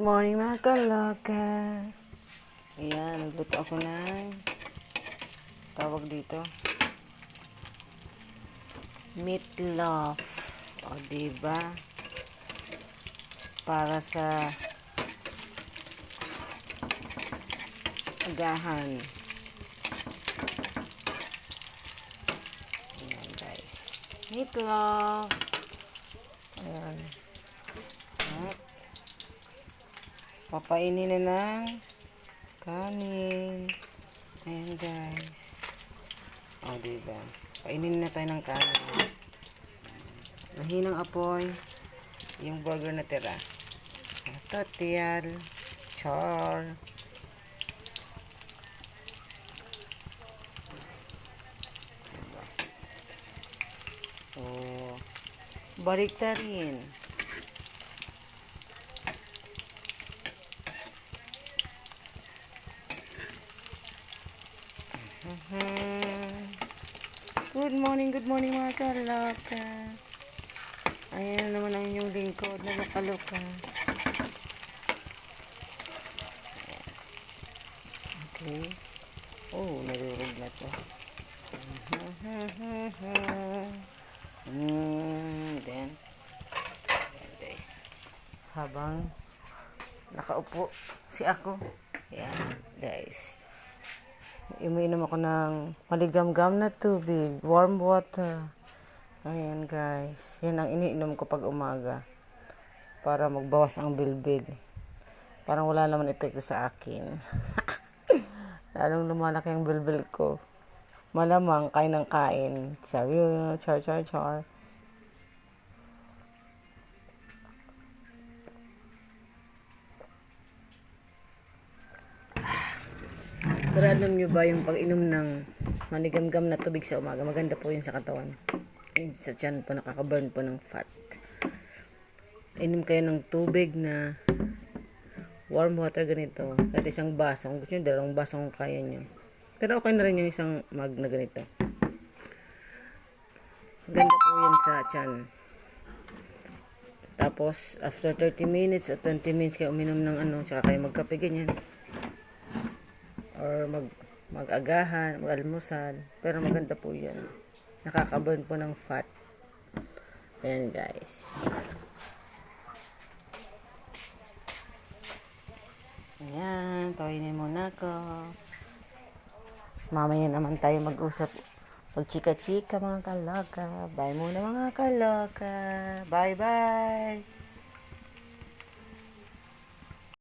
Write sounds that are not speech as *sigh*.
morning mga kaloka. Ayan, nagluto ako ng tawag dito. Meatloaf. O, diba? Para sa agahan. Ayan, guys. Meatloaf. Ayan. At, papainin na ng kanin. Ayan, guys. O, diba? Painin na tayo ng kanin. Mahinang apoy. Yung burger na tira. Tatial. Char. Oh. Balik ta rin. Mhm. Good morning, good morning mga kaloka. Ayan naman ang inyong lingkod na nakaloka. Okay. Oh, narurog na to. Mm, then, guys. Habang nakaupo si ako. Ayan, guys. Umiinom ako ng maligam-gam na tubig, warm water. Ayan guys, yan ang iniinom ko pag umaga para magbawas ang bilbil. Parang wala naman epekto sa akin. *laughs* Lalong lumalaki ang bilbil ko. Malamang kain ng kain. Char, char, char, char. Alam nyo ba yung pag-inom ng manigamgam na tubig sa umaga, maganda po yun sa katawan. Yun sa tiyan po, nakaka-burn po ng fat. Inom kayo ng tubig na warm water ganito. Kahit isang baso. Kung gusto nyo, dalawang baso kung kaya nyo. Pero okay na rin yung isang mug na ganito. Ganda po yun sa tiyan. Tapos, after 30 minutes at 20 minutes kayo uminom ng ano, tsaka kayo magkape ganyan or mag mag-agahan, mag-almusal. Pero maganda po yan. Nakaka-burn po ng fat. Ayan guys. Ayan, kainin muna ako. Mamaya naman tayo mag-usap. Mag-chika-chika mga kaloka. Bye muna mga kaloka. Bye-bye.